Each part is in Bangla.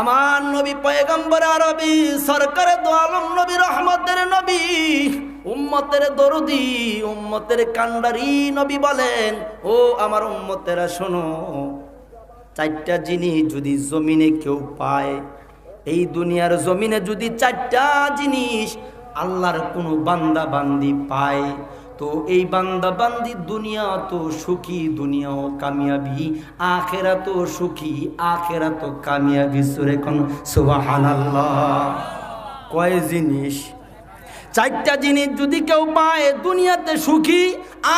আমার নবী পয়গম্বর আরবি, সরকার দোয়ালম নবী, রহমতের নবী। উম্মতের দরদি, উম্মতের কান্ডারি নবী বলেন, ও আমার উম্মতেরা, শোনো, চারটা জিনিস যদি জমিনে কেউ পায়, এই দুনিয়ার জমিনে যদি চারটা জিনিস আল্লাহর কোনো বান্দা বান্দি পায় তো এই বান্দা বান্দি দুনিয়া তো সুখী, দুনিয়াও কামিয়াবি আখেরা তো সুখী আখেরা তো কামিয়াবি। সুরে কোন সুবহানাল্লাহ। কয় জিনিস? চারটা জিনিস যদি কেউ পায়, দুনিয়াতে সুখী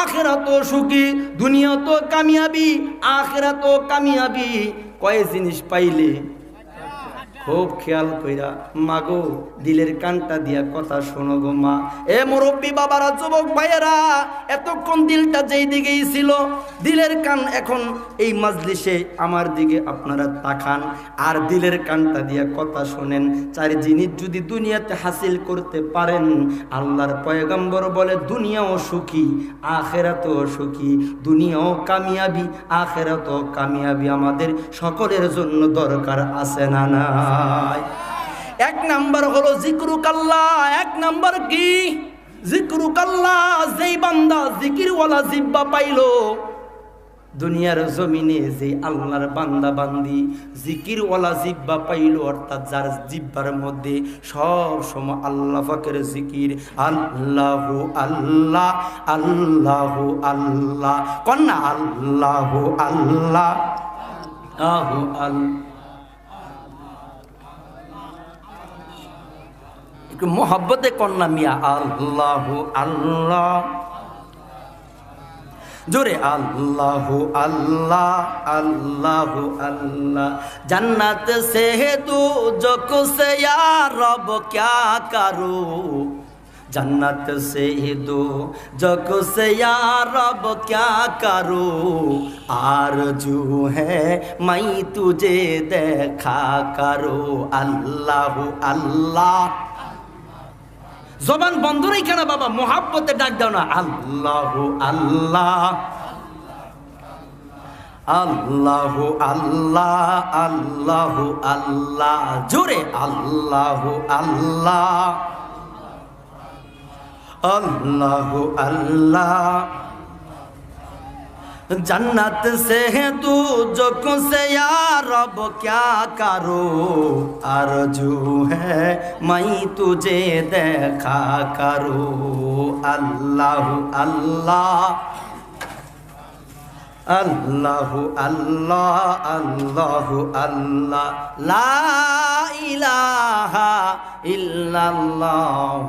আখেরা তো সুখী দুনিয়া তো কামিয়াবি আখেরা তো কামিয়াবি। কয় জিনিস পাইলে? খুব খেয়াল কইরা মাগো দিলের কানটা দিয়া কথা শোনো গো মা। এ মুরব্বী বাবারা, যুবক ভাইয়েরা, এতক্ষণ দিলটা যেই দিকেই ছিল, দিলের কান এখন এই মাজলিসে আমার দিকে আপনারা তাকান আর দিলের কানটা দিয়া কথা শোনেন। চার জিনিস যদি দুনিয়াতে হাসিল করতে পারেন, আল্লাহর পয়গম্বর বলে, দুনিয়াও সুখী, আখেরাতও সুখী, দুনিয়াও কামিয়াবি, আখেরাতও কামিয়াবি আমাদের সকলের জন্য দরকার আছে না না? নাই এক নাম্বার হলো জিক্রুক আল্লাহ এক নাম্বার কি? জিক্রুক আল্লাহ যেই বান্দা জিকিরওয়ালা জিব্বা পাইলো, দুনিয়ার জমিনে যে আল্লাহর বান্দা বান্দি জিকিরওয়ালা জিব্বা পাইল, অর্থাৎ যার জিব্বার মধ্যে সব সময় আল্লাহ ফাকের জিকির, আল্লাহ আল্লাহ আল্লাহ আল্লাহ। কন্যা আল্লাহ আল্লাহ আহু আল্লাহ। মোহাব্বতে কন্যা মিয়া, আল্লাহ আল্লাহ। জোরে, আল্লাহু আল্লাহ আল্লাহু আল্লাহ। জান্নাত সেহেতু হেতু জক সে রব, ক্যা করু? জন্নত সে দু জগ সে রব, ক্যা করু? আর জু হে হাই তুজে দেখা কারও? আল্লাহু আল্লাহ। জবান বন্ধ রই কেন বাবা মোহাব্বতে ডাক দাও না। আল্লাহ আল্লাহ আল্লাহ আল্লাহ আল্লাহ আল্লাহ, জোরে আল্লাহ আল্লাহ আল্লাহ আল্লাহ। जन्नत से है तू जो से यार अब क्या करो? अरजू है, मैं तुझे देखा करो। अल्लाह अल्लाह। আল্লাহ আল্লাহ আল্লাহ আল্লাহ লা ইলাহা ইল্লাল্লাহ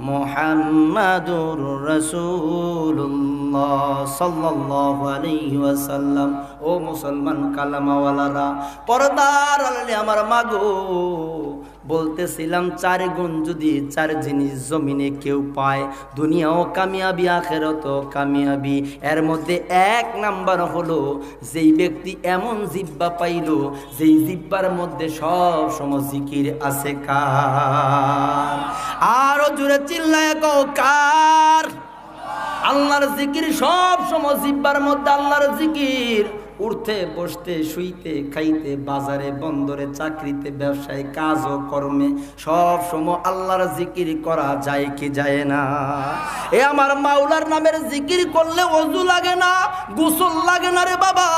মুহাম্মাদুর রাসূলুল্লাহ সাল্লাল্লাহু আলাইহি ওয়াসাল্লাম ও মুসলমান কালামাওয়ালারা পর্দার আড়ালে আমার মাগো বলতেছিলাম, চার গুণ যদি চার জিনিস জমিনে কেউ পায়, দুনিয়াও কামিয়াবি আখেরত কামিয়াবি। এর মধ্যে এক নাম্বার হলো, যেই ব্যক্তি এমন জিব্বা পাইল, যেই জিব্বার মধ্যে সব সময় জিকির আছে কার? আরও জুড়ে চিল্লায় কার? আল্লাহর জিকির সব সময় জিব্বার মধ্যে আল্লাহর জিকির। উঠতে বসতে, শুইতে, খাইতে, বাজারে, বন্দরে, চাকরিতে, ব্যবসায় কাজ ও কর্মে, সব সময় আল্লাহর জিকির করা যায় কি যায় না। এ আমার মাওলার নামের জিকির করলে অজু লাগে না, গোসল লাগে না রে বাবা।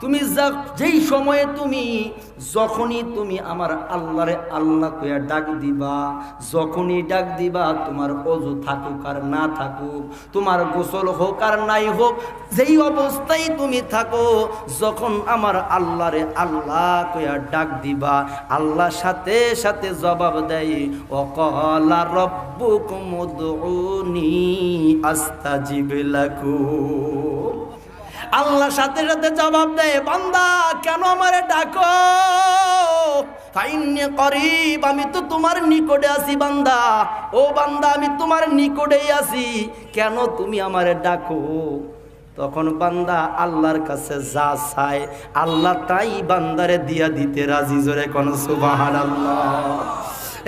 তুমি যা- যেই সময়ে তুমি, যখনই তুমি আমার আল্লাহরে আল্লাহ কইয়া ডাক দিবা, যখনই ডাক দিবা, তোমার অজু থাকুক আর না থাকুক, তোমার গোসল হোক আর নাই হোক, যেই অবস্থায় তুমি থাকো, যখন আমার আল্লাহরে আল্লাহ কইয়া ডাক দিবা, আল্লাহ সাথে সাথে জবাব দেয়, অকলা রব্বুকুম উদউনি আস্তাজিব লাকুম। আল্লাহ সাথে সাথে জবাব দেয়, বান্দা, কেন আমারে ডাকো? করিব, আমি তো তোমার নিকটে আছি, বান্দা। ও বান্দা, আমি তোমার নিকটেই আছি, কেন তুমি আমারে ডাকো? তখন বান্দা আল্লাহর কাছে যা চায়, আল্লাহ তাই বান্দারে দিয়া দিতে রাজি। জোরে কোন সুবাহান আল্লাহ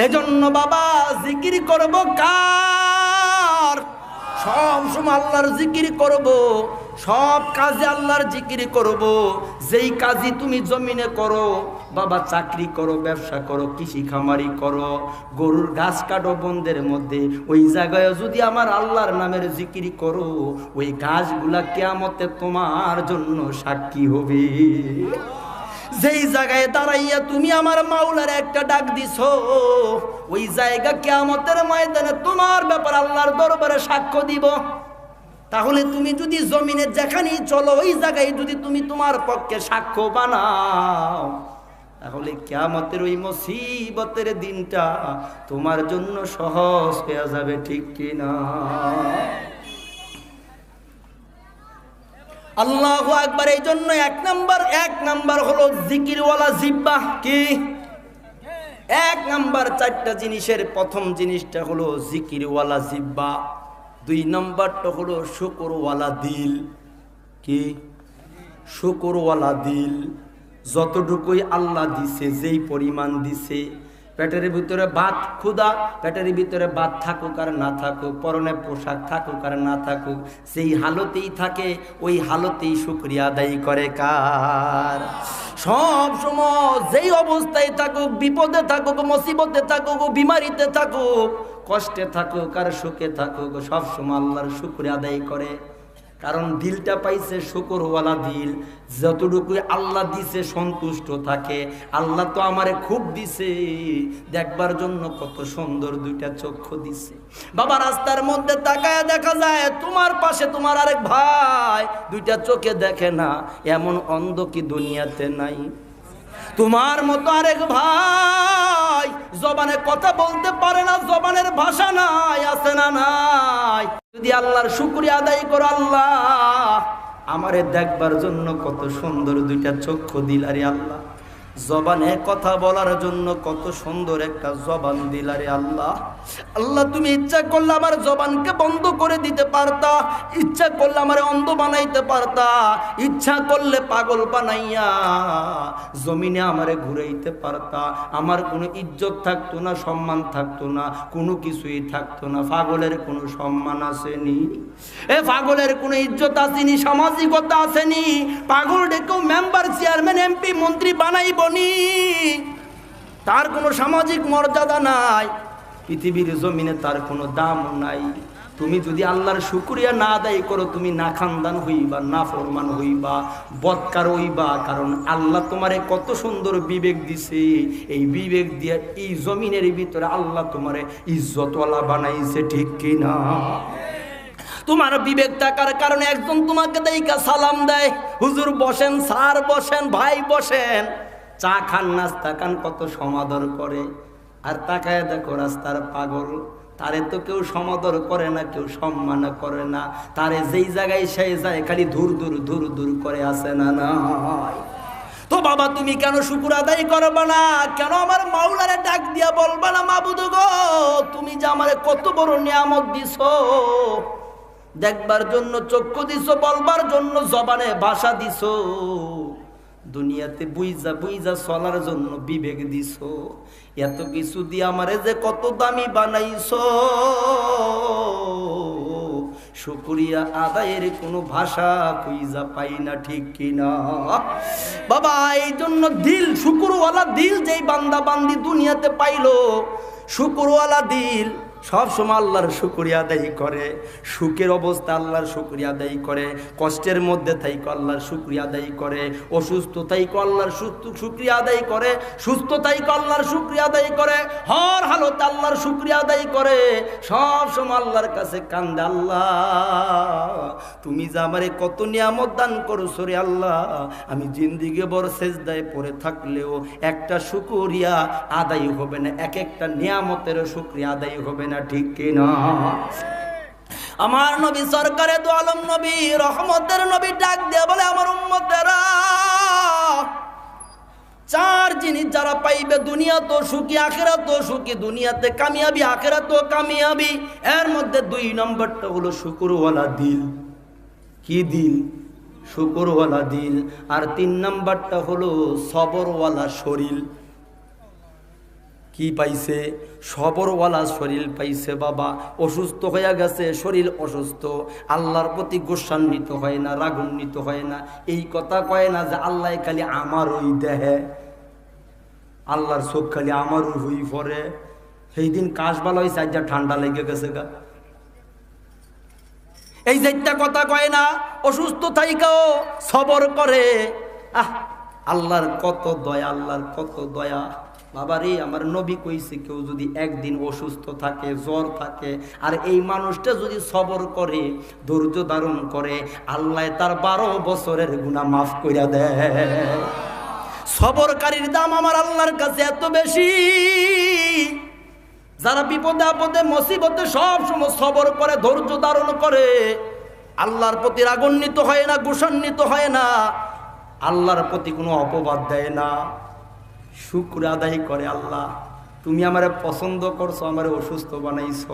এজন্য বাবা, জিকির করব কার? সব সময় আল্লাহর জিকির করব। সব কাজে আল্লাহর জিকির করব। যেই কাজই তুমি জমিনে করো, বাবা চাকরি করো, ব্যবসা করো, কৃষি খামারি করো, গরুর ঘাস কাটো বন্ধের মধ্যে, ওই জায়গায় যদি আমার আল্লাহর নামের জিকিরি করো, ওই ঘাসগুলা কেয়ামতে তোমার জন্য সাক্ষী হবে। যেই জায়গায় দাঁড়াইয়া তুমি আমার মাওলার একটা ডাক দিছ, ওই জায়গা কেয়ামতের ময়দানে তোমার ব্যাপার আল্লাহর দরবারে সাক্ষ্য দিব। তাহলে তুমি যদি জমিনে যেখানেই চলো, ওই জায়গায় যদি তুমি তোমার পক্ষে সাক্ষ্য বানাও, তাহলে কেয়ামতের ওই মুসিবতের দিনটা তোমার জন্য সহজ হয়ে যাবে, ঠিক কিনা আল্লাহ আকবার, এই জন্য এক নাম্বার এক নাম্বার হলো জিকিরওয়ালা জিব্বা কি? এক নাম্বার চারটা জিনিসের প্রথম জিনিসটা হলো জিকিরওয়ালা জিব্বা। দুই নম্বরটা হলো শুকরওয়ালা দিল। কি? শুকরওয়ালা দিল। যতটুকুই আল্লাহ দিছে, যেই পরিমাণ দিছে, পেটের ভিতরে ভাত ক্ষুদা পেটের ভিতরে ভাত থাকুক আর না থাকুক, পরনে পোশাক থাকুক আর না থাকুক সেই হালতেই থাকে, ওই হালতেই শুক্রিয়া আদায় করে কার? সব সময় যেই অবস্থায় থাকুক, বিপদে থাকুক, মুসিবতে থাকুক, বিমারিতে থাকুক, কষ্টে থাকুক আর সুখে থাকুক, সব সময় আল্লাহর শুক্রিয়া আদায় করে। কারণ দিলটা পাইছে শুকরওয়ালা দিল। যতটুকু আল্লাহ দিছে, সন্তুষ্ট থাকে। আল্লাহ তো আমারে খুব দিছে। দেখবার জন্য কত সুন্দর দুইটা চক্ষু দিছে। বাবা, রাস্তার মধ্যে তাকায় দেখা যায়, তোমার পাশে তোমার আরেক ভাই। দুইটা চোখে দেখে না, এমন অন্ধ কি দুনিয়াতে নাই? তোমার মতো আরেক ভাই জবানে কথা বলতে পারে না, জবানের ভাষা নাই, আছে না নাই। যদি আল্লাহর শুক্রিয়া আদায় করো আল্লাহ, আমারে দেখবার জন্য কত সুন্দর দুইটা চক্ষু দিলারে আল্লাহ। জবানে কথা বলার জন্য কত সুন্দর একটা জবান দিলারে আল্লাহ। আল্লাহ, তুমি ইচ্ছা করলে আমার জবানকে বন্ধ করে দিতে পারতা, ইচ্ছা করলে আমার অন্ধ বানাইতে পারতা, ইচ্ছা করলে পাগল বানাইয়া জমিনে আমারে ঘুরাইতে পারতা। আমার কোনো ইজ্জত থাকতো না, সম্মান থাকতো না, কোনো কিছুই থাকতো না। পাগলের কোনো সম্মান আসেনি। এ পাগলের কোনো ইজ্জত আসেনি, সামাজিকতা আসেনি। পাগল ডেকেও মেম্বার চেয়ারম্যান এমপি মন্ত্রী বানাইবনি তার কোনো সামাজিক মর্যাদা নাই। পৃথিবীর জমিনে তার কোনো দাম নাই। তুমি যদি আল্লাহর শুক্রিয়া না আদায় করো, তুমি না খানদান হইবা, না ফরমান হইবা, বৎকার হইবা। কারণ আল্লাহ তোমারে কত সুন্দর বিবেক দিছে। এই বিবেক দিয়ে এই জমিনের ভিতরে আল্লাহ তোমারে ইজ্জতওয়ালা বানাইছে, ঠিক কিনা? তোমার বিবেক থাকার কারণে একজন তোমাকে দেইকা সালাম দেয়। হুজুর বসেন, স্যার বসেন, ভাই বসেন। চা খান, নাস্তা খান, কত সমাদর করে। আর তাকায় দেখো রাস্তার পাগল, তারে তো কেউ সমাদর করে না, কেউ সম্মান করে না। তারে যেই জায়গায় সেই যায়, খালি ধুর ধুর ধুর ধুর করে আসে না না তো বাবা, তুমি কেন শুকুর আদায় করবে না? কেন আমার মাওলারে ডাক দিয়া বলবা না, মাবুদ গো? তুমি যে আমারে কত বড় নিয়ামত দিছ। দেখবার জন্য চক্ষু দিছো, বলবার জন্য জবানে ভাষা দিছো। দুনিয়াতে বুইজা বুইজা চলার জন্য বিবেক দিছো। এত কিছু দিয়ে আমারে যে কত দামি বানাইছ। শুকুরিয়া আদায়ের কোনো ভাষা খুঁজা পাই না, ঠিক কিনা বাবা এই জন্য দিল, শুকুরওয়ালা দিল যেই বান্দা বান্দি দুনিয়াতে পাইলো, শুকুরওয়ালা দিল সব সময় আল্লাহর শুক্রিয়া আদায় করে, সুখের অবস্থা আল্লাহর শুক্রিয়া আদায় করে, কষ্টের মধ্যে থাইকো আল্লাহর শুক্রিয়া আদায় করে, অসুস্থ থাইকো আল্লাহর সুস্থ শুক্রিয়া আদায় করে, সুস্থ থাইকো আল্লাহর শুক্রিয়া আদায় করে, হর হালত আল্লাহর শুক্রিয়া আদায় করে, সব সময় আল্লাহর কাছে কান্দে, আল্লাহ, তুমি যে আমারে কত নিয়ামত দান করছ রে আল্লাহ, আমি জিন্দিগে বড় সেজদায় পড়ে থাকলেও একটা শুকুরিয়া আদায় হবে না, এক একটা নিয়ামতের শুক্রিয়া আদায় হবে না। ঠিক কিনা? আমার নবী সরকারে দু আলম নবী, রহমতের নবী ডাক দিয়ে বলে আমার উম্মতেরা। চার জিনিস যারা পাইবে দুনিয়া তো সুখী, আখেরা তো সুখী, দুনিয়াতে কামিয়াবি, আখেরা তো কামিয়াবি। এর মধ্যে দুই নম্বরটা হলো শুকুরওয়ালা দিল। কি দিল? শুকুরওয়ালা দিল। আর তিন নম্বরটা হলো সবরওয়ালা শরীর। কি পাইছে? সবরওয়ালা শরীর পাইছে বাবা। অসুস্থ হয়ে গেছে, শরীর অসুস্থ। আল্লাহর প্রতি গোস্বান্বিত হয় না, রাগান্বিত হয় না। এই কথা কয় না যে আল্লাহ খালি আমার ওই দেহে। আল্লাহর চোখ খালি আমার হই পরে সেই দিন কাশ ভালো হয়েছে আজ ঠান্ডা লেগে গেছে গা। এই যেটা কথা কয় না, অসুস্থ থাইকাও সবর করে। আহ, আল্লাহর কত দয়া, আল্লাহর কত দয়া। বাবারে, আমার নবী কইছে কেউ যদি একদিন অসুস্থ থাকে, জ্বর থাকে, আর এই মানুষটা যদি সবর করে, ধৈর্য ধারণ করে, আল্লাহ তার বারো বছরের গুণা মাফ কইরা দেয়। সবরকারীর দাম আমার আল্লাহর কাছে এত বেশি। যারা বিপদে আপদে, মুসিবতে সব সময় সবর করে, ধৈর্য ধারণ করে, আল্লাহর প্রতি রাগান্বিত হয় না, গুসান্বিত হয় না, আল্লাহর প্রতি কোনো অপবাদ দেয় না। শুক্র আদায় করে আল্লাহ। তুমি আমার পছন্দ করছ, আমার অসুস্থ বানাইছ।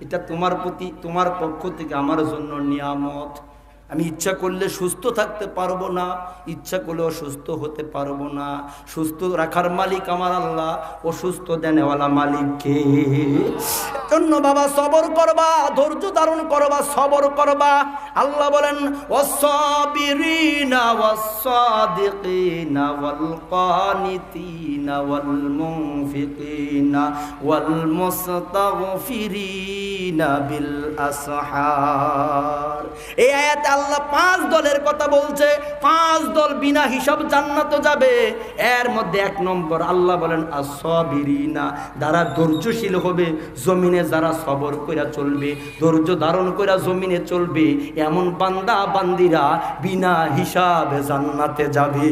এটা তোমার প্রতি, তোমার পক্ষ থেকে আমার জন্য নিয়ামত। আমি ইচ্ছা করলে সুস্থ থাকতে পারব না, ইচ্ছা করলে অসুস্থ হতে পারব না। সুস্থ রাখার মালিক আমার আল্লাহ অসুস্থ দেনেওয়ালা মালিককে জন্য বাবা সবর করবা, ধৈর্য ধারণ করবা, সবর করবা। আল্লাহ বলেন আসহার এই আয়াতে আল্লাহ পাঁচ দলের কথা বলছে, পাঁচ দল বিনা হিসাব জান্নাতে যাবে। এর মধ্যে এক নম্বর, আল্লাহ বলেন আসবিরিনা যারা ধৈর্যশীল হবে, জমিনে যারা সবর কইরা চলবে, ধৈর্য ধারণ কইরা জমিনে চলবে, এমন বান্দা, বান্দিরা বিনা হিসাবে জান্নাতে যাবে।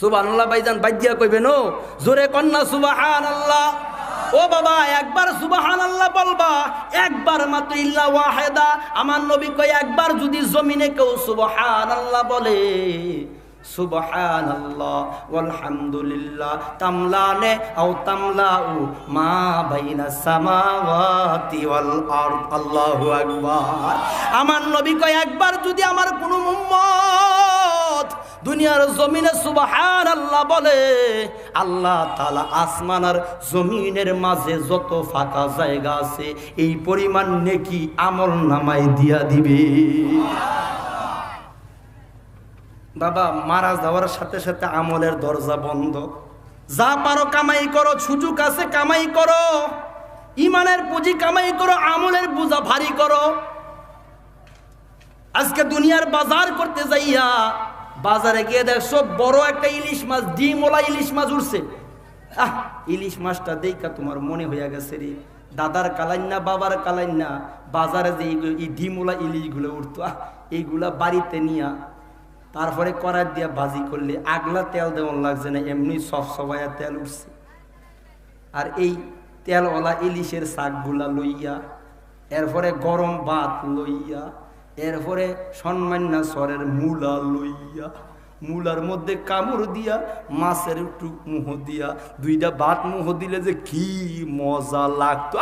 সুবাহ আল্লাহ ভাইজান বাজ্যা কইবেন জোরে কন্যা সুবাহান আল্লাহ ও বাবা, একবার সুবাহান আল্লাহ বলবা, একবার মাত্র ইল্লা ওয়াহেদা। আমার নবী কয়, একবার যদি জমিনে কেউ সুবাহান আল্লাহ বলে মা আমার নবী কয়, একবার যদি আমার কোনো উম্মত দুনিয়ার জমিনে সুবহান আল্লাহ বলে, আল্লাহ তালা আসমান আর জমিনের মাঝে যত ফাঁকা জায়গা আছে, এই পরিমাণ নেকি আমল নামায় দিয়া দিবে। বাবা, মারা যাওয়ার সাথে সাথে আমলের দরজা বন্ধ। যা পারো কামাই করো, সুযোগ আছে কামাই করো। ইমানের পুঁজি কামাই করো, আমলের বোঝা ভারী করো। আজকে দুনিয়ার বাজার করতে যাইয়া বাজারে গিয়ে দেখছ বড় একটা ইলিশ মাছ ডিমওলা ইলিশ মাছ উঠছে আহ, ইলিশ মাছটা দেখা তোমার মনে হইয়া গেছে রে। দাদার কালাইন না বাবার কালাইন না বাজারে যে এই ডিমওলা ইলিশগুলো উঠতো আহ, এইগুলা বাড়িতে নিয়া তারপরে করার দিয়া ভাজি করলে আগলা তেল দেওয়ান লাগছে না, এমনি সব সবাইয়া তেল উঠছে আর এই তেলওয়ালা ইলিশের শাকগুলা লইয়া, এরপরে গরম ভাত লইয়া এরপরে সম্মান্য স্বরের মূলা লইয়া, মূলার মধ্যে কামড় দিয়া, মাছের একটু মুহ দিয়া, দুইটা ভাত মুহ দিলে যে কি মজা লাগতো!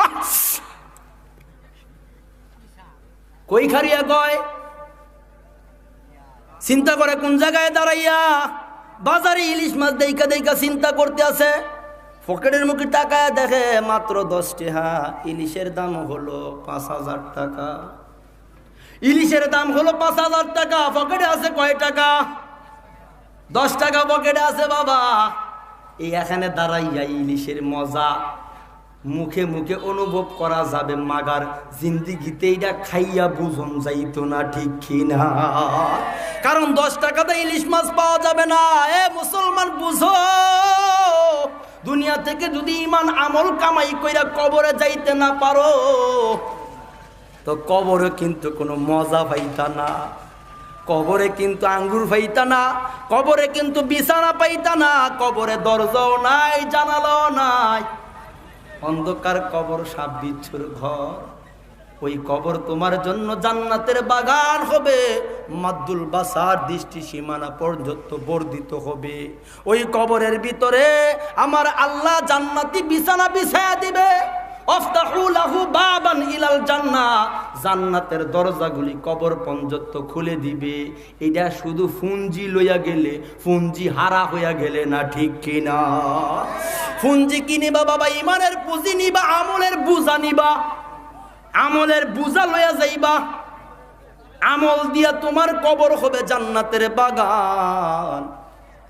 কই খারিয়া কয়? চিন্তা করে কোন জায়গায় দাঁড়াইয়া? বাজারে ইলিশ মাছ দেইকা দেইকা চিন্তা করতে আছে। পকেটের মুখে টাকায় দেখে মাত্র দশ টাকা ইলিশের দাম হলো পাঁচ হাজার টাকা। ইলিশের দাম হলো পাঁচ হাজার টাকা, পকেটে আছে কয় টাকা? দশ টাকা পকেটে আছে বাবা। এই এখানে দাঁড়াইয়া ইলিশের মজা। মুখে মুখে অনুভব করা যাবে, মাগার জিন্দিগিতে এটা খাইয়া বুঝন যাইতো না ঠিক কিনা। কারণ দশ টাকাতে ইলিশ মাছ পাওয়া যাবে না। এ মুসলমান, বুঝো। দুনিয়া থেকে যদি ইমান আমল কামাই কইরা কবরে যাইতে না পারো তো কবরে কিন্তু কোনো মজা পাইতা না। কবরে কিন্তু আঙ্গুর পাইতা না, কবরে কিন্তু বিছানা পাইতা না, কবরে দরজাও নাই, জানালাও নাই। অন্ধকার কবর সাপ বিচ্ছুর ঘর। ওই কবর তোমার জন্য জান্নাতের বাগান হবে। মাদ্দুল বাসার দৃষ্টি সীমানা পর্যন্ত বর্ধিত হবে। ওই কবরের ভিতরে আমার আল্লাহ জান্নাতি বিছানা বিছায়া দিবে। বাবান ইলাল জান্নাহ জান্নাতের দরজাগুলি কবর পর্যন্ত খুলে দিবে। এটা শুধু ফুঞ্জি লইয়া গেলে, ফুঞ্জি হারা হইয়া গেলে না ঠিক কিনা? ফুঞ্জি কিনিবা বাবা? ইমানের পুঁজি নিবা, আমলের বুঝা নিবা। আমলের বুঝা লইয়া যাইবা। আমল দিয়া তোমার কবর হবে জান্নাতের বাগান।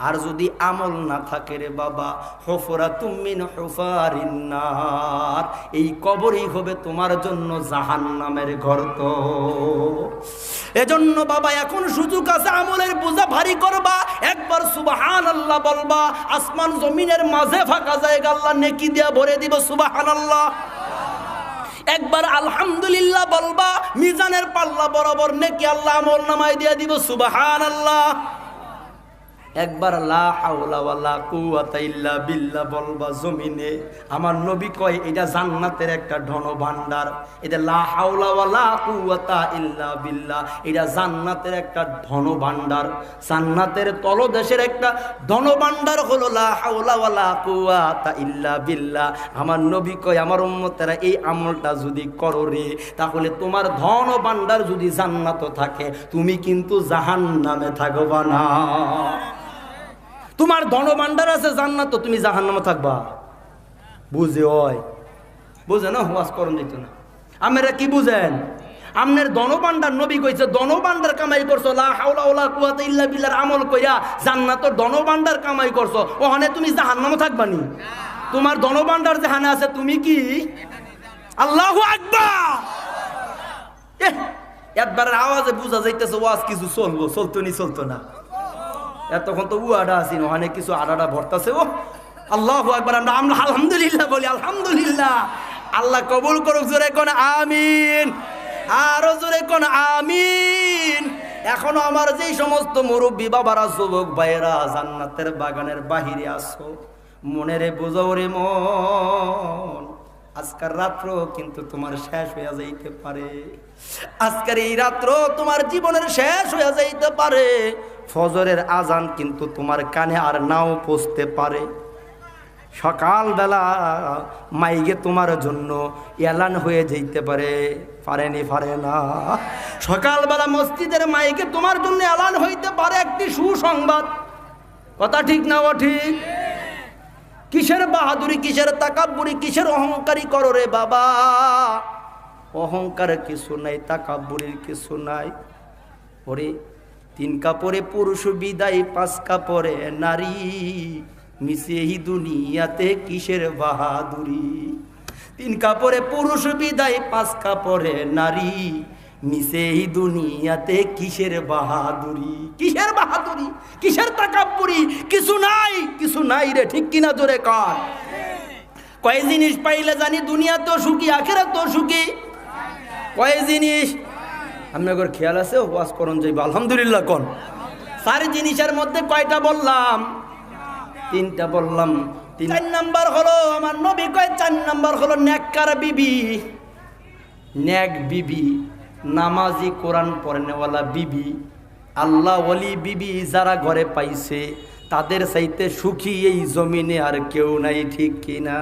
আর যদি আমল না থাকে রে বাবা হফরা হফারিন্নার এই কবরই হবে তোমার জন্য জাহান নামের ঘর তো। এজন্য বাবা, এখন সুযোগ আছে আমলের বোঝা ভারী করবা। একবার সুবাহান আল্লাহ বলবা, আসমান জমিনের মাঝে ফাঁকা জায়গা আল্লাহ নেকি দিয়া ভরে দিব সুবাহান আল্লাহ একবার আলহামদুলিল্লাহ বলবা, মিজানের পাল্লা বরাবর নেকি আল্লাহ আমল নামায় দিয়া দিব সুবাহান আল্লাহ একবার লা হাওলা ওয়ালা ইল্লা বিল্লাহ বলবা জমিনে। আমার নবী কয়, এটা জান্নাতের একটা ধন ভান্ডার এটা লা হাওলা ওয়ালা ইল্লা বিল্লাহ। এটা জান্নাতের একটা ধন ভান্ডার জান্নাতের তলদেশের একটা ধন ভান্ডার হলো লা হাওলা ওয়ালা ইল্লা বিল্লা আমার নবী কয়, আমার উম্মতেরা এই আমলটা যদি করো রে তাহলে তোমার ধন ভান্ডার যদি জান্নাত থাকে, তুমি কিন্তু জাহান্নামে থাকবা না। তোমার ধনভাণ্ডার আছে জান্নাত, তো তুমি জাহান্নামে থাকবা। বুঝে হয় বুঝে না হুয়াস করণ দিত না। আমরা কি বুঝেন? আমনের ধনভাণ্ডার, নবী কইছে, ধনভাণ্ডার কামাই করছ, লা হাওলা ওলা কুয়াতা ইল্লা বিল্লার আমল কইরা জান্নাতর ধনভাণ্ডার কামাই করছ। ওখানে তুমি জাহান্নামে থাকবা নি। তোমার ধনভাণ্ডার যেখানে আছে, তুমি কি? আল্লাহু আকবার! একবারের আওয়াজে বুঝা যাইতেছে, ওয়াজ কিছু চলবো, চলতো নি, চলতো না। এতক্ষণ তো উয়াডা আছি, ওখানে কিছু আডাডা ভরতাছে ও আল্লাহ একবার আমরা আমরা আলহামদুলিল্লাহ বলি, আলহামদুলিল্লাহ। আল্লাহ কবুল করুক, জোরে কোন আমিন। আরও জোরে কোন আমিন। এখনও আমার যেই সমস্ত মুরব্বী বাবারা, যুবক ভাইয়েরা, জান্নাতের বাগানের বাহিরে আসো মনেরে বোঝাও রে মন। আজকের রাত্র কিন্তু তোমার শেষ হয়ে যাইতে পারে। আজকের এই রাত্র তোমার জীবনের শেষ হয়ে যাইতে পারে। ফজরের আজান কিন্তু তোমার কানে আর নাও পৌঁছতে পারে। সকালবেলা মাইগে তোমার জন্য এলান হয়ে যেতে পারে। পারেনি, পারে না। সকালবেলা মসজিদের মাইকে তোমার জন্য এলান হইতে পারে একটি সুসংবাদ। কথা ঠিক না ও ঠিক কিসের বাহাদুরি, কিসের তাকাব্বুরি, কিসের অহংকারী করো রে বাবা? অহংকার কিছু নাই, তাকাব্বুরির কিছু নাই। ওরে তিন কাপড়ে পুরুষ বিদায়, পাঁচ কাপড়ে নারী। মিশে হি দুনিয়াতে কিসের বাহাদুরি? তিন কাপড়ে পুরুষ বিদায়, পাঁচ কাপড়ে নারী। মিশে হি দুনিয়াতে কিসের বাহাদুরি? কিসের বাহাদুরি? কিসের তাকাব্বুরি? কিছু নাই কিছু নাই রে, ঠিক কিনা জোরে কর কয় জিনিস পাইলে জানি দুনিয়া তো সুখী আখেরা তো সুখী? কয় জিনিস আপনার খেয়াল আছে? ওয়াজ করণ যাইব আলহামদুলিল্লাহ কোন? চার জিনিসের মধ্যে কয়টা বললাম? তিনটা বললাম। তিন চার নাম্বার হলো আমার নবী কয় চার নাম্বার হলো নেককার বিবি। নেক বিবি নামাজি কোরআন পড়নেওয়ালা বিবি আল্লাহ ওলি বিবি যারা ঘরে পাইছে তাদের চাইতে সুখী এই জমিনে আর কেউ নাই ঠিক কিনা?